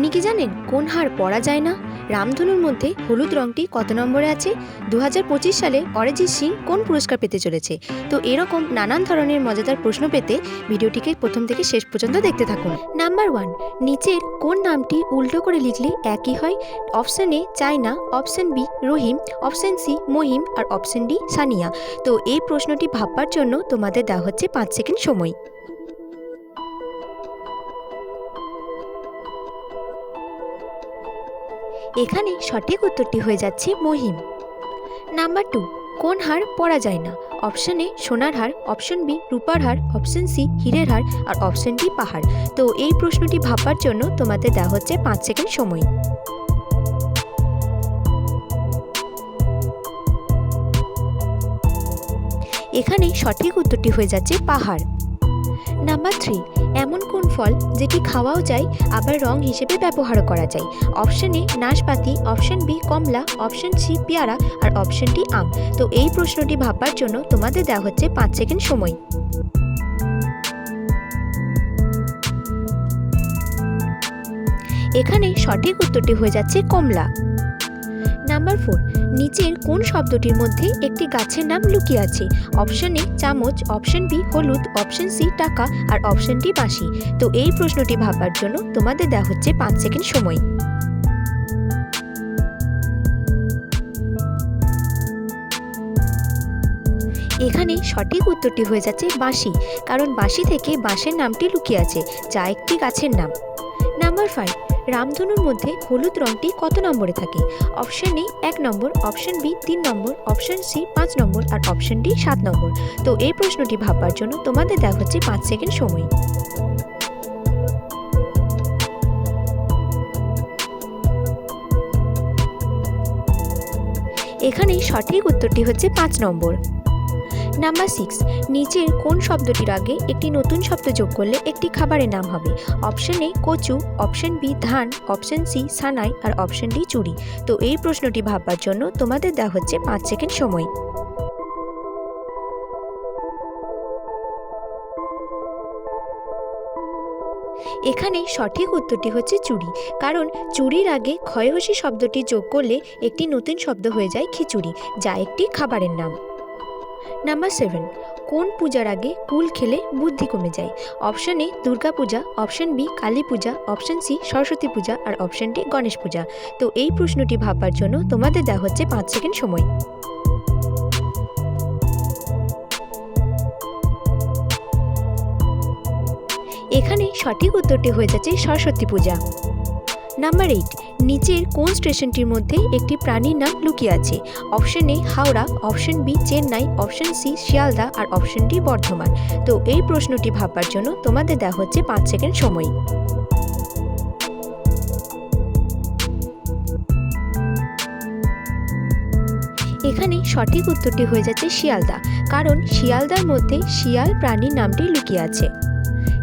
আপনি কি জানেন কোন হার পরা যায় না? রামধনুর মধ্যে হলুদ রংটি কত নম্বরে আছে? দু হাজার পঁচিশ সালে অরিজিৎ সিং কোন পুরস্কার পেতে চলেছে? তো এরকম নানান ধরনের মজাদার প্রশ্ন পেতে ভিডিওটিকে প্রথম থেকে শেষ পর্যন্ত দেখতে থাকুন। নাম্বার ওয়ান, নিচের কোন নামটি উল্টো করে লিখলে একই হয়? Option A Chaina option B, Rahim, option C, Mahim R option D, Sania. তো এই প্রশ্নটি ভাববার জন্য তোমাদের দেওয়া হচ্ছে পাঁচ সেকেন্ড সময়। এখানে সঠিক উত্তরটি হয়ে যাচ্ছে মহিম। নাম্বার টু কোন হার পরা যায় না? অপশন এ সোনার হার। অপশন বি রূপার হার। অপশন সি হীরের হার। আর অপশন ডি পাহাড়। তো এই প্রশ্নটি ভাববার জন্য তোমাদের দেওয়া হচ্ছে পাঁচ সেকেন্ড সময়। এখানে সঠিক উত্তরটি হয়ে যাচ্ছে পাহাড়। নাম্বার থ্রি এমন কোন ফল যেটি খাওয়াও যায়, আবার রং হিসেবে ব্যবহারও করা যায়? অপশন এ নাশপাতি, অপশন বি কমলা, অপশন সি পেয়ারা, আর অপশন ডি আম। তো এই প্রশ্নটি ভাববার জন্য তোমাদের দেওয়া হচ্ছে পাঁচ সেকেন্ড সময়। এখানে সঠিক উত্তরটি হয়ে যাচ্ছে কমলা। নাম্বার ফোর নিচের কোন শব্দটির মধ্যে একটি গাছের নাম লুকিয়ে আছে? অপশন এ চামচ অপশন বি হলুদ অপশন সি টাকা, আর অপশন ডি বাঁশি। তো এই প্রশ্নটি ভাববার জন্য তোমাদের দেওয়া হচ্ছে পাঁচ সেকেন্ড সময়। এখানে সঠিক উত্তরটি হয়ে যাচ্ছে বাঁশি, কারণ বাঁশি থেকে বাঁশের নামটি লুকিয়ে আছে, যা একটি গাছের নাম। নাম্বার ফাইভ রামধনুর মধ্যে হলুদ রংটি কত নম্বরে থাকে? অপশন এ এক নম্বর অপশন বি তিন নম্বর অপশন সি পাঁচ নম্বর, আর অপশন ডি সাত নম্বর। তো এই প্রশ্নটি ভাববার জন্য তোমাদের দেওয়া হচ্ছে পাঁচ সেকেন্ড সময়। এখানে সঠিক উত্তরটি হচ্ছে পাঁচ নম্বর। নাম্বার সিক্স নিচের কোন শব্দটির আগে একটি নতুন শব্দ যোগ করলে একটি খাবারের নাম হবে? অপশন এ কচু অপশন বি ধান অপশন সি সানাই, আর অপশন ডি চুরি। তো এই প্রশ্নটি ভাববার জন্য তোমাদের দেওয়া হচ্ছে পাঁচ সেকেন্ড সময়। এখানে সঠিক উত্তরটি হচ্ছে চুরি, কারণ চুরির আগে ক্ষয়হসী শব্দটি যোগ করলে একটি নতুন শব্দ হয়ে যায় খিচুড়ি, যা একটি খাবারের নাম। নাম্বার সেভেন কোন পূজার আগে কুল খেলে বুদ্ধি কমে যায়? Option A Durga Puja option B Kali Puja option C Saraswati Puja, R option D Ganesh Puja. তো এই প্রশ্নটি ভাববার জন্য তোমাদের দেওয়া হচ্ছে পাঁচ সেকেন্ড সময়। এখানে সঠিক উত্তরটি হয়ে যাচ্ছে সরস্বতী পূজা। নাম্বার এইট নিচের কোন স্টেশনটির মধ্যে একটি প্রাণীর নাম লুকিয়ে আছে? Option A Howrah, option B Chennai, option C Sealdah R option D Bardhaman. তো এই প্রশ্নটি ভাববার জন্য তোমাদের দেওয়া হচ্ছে পাঁচ সেকেন্ড সময়। এখানে সঠিক উত্তরটি হয়ে যাচ্ছে শিয়ালদা, কারণ শিয়ালদার মধ্যে শিয়াল প্রাণীর নামটি লুকিয়ে আছে।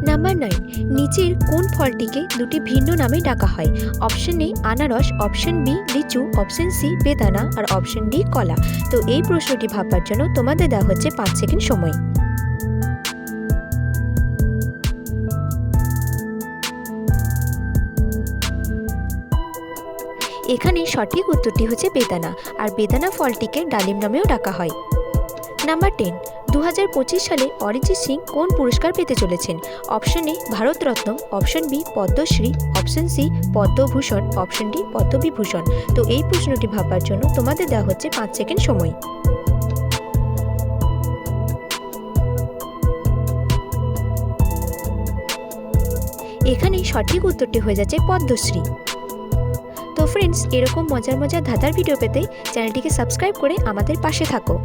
নাম্বার নাইন নিচের কোন ফলটিকে দুটি ভিন্ন নামে ডাকা হয়? অপশন এ, আনারস, অপশন বি, লিচু, অপশন সি, বেদানা, আর অপশন ডি, কলা। তো এই প্রশ্নটি ভাববার জন্য তোমাদের দেওয়া হচ্ছে পাঁচ সেকেন্ড সময়। এখানে সঠিক উত্তরটি হচ্ছে বেদানা, আর বেদানা ফলটিকে ডালিম নামেও ডাকা হয়। নাম্বার টেন দু হাজার পঁচিশ সালে অরিজিৎ সিং কোন পুরস্কার পেতে চলেছেন? Option A Bharat Ratna option B, Padma Shri, option C, Padma Bhushan, option D, Padma Vibhushan. তো এই প্রশ্নটি ভাববার জন্য তোমাদের দেওয়া হচ্ছে পাঁচ সেকেন্ড সময়। এখানে সঠিক উত্তরটি হয়ে যাচ্ছে পদ্মশ্রী। তো ফ্রেন্ডস এরকম মজার মজার ধাঁধার ভিডিও পেতে চ্যানেলটিকে সাবস্ক্রাইব করে আমাদের পাশে থাকো।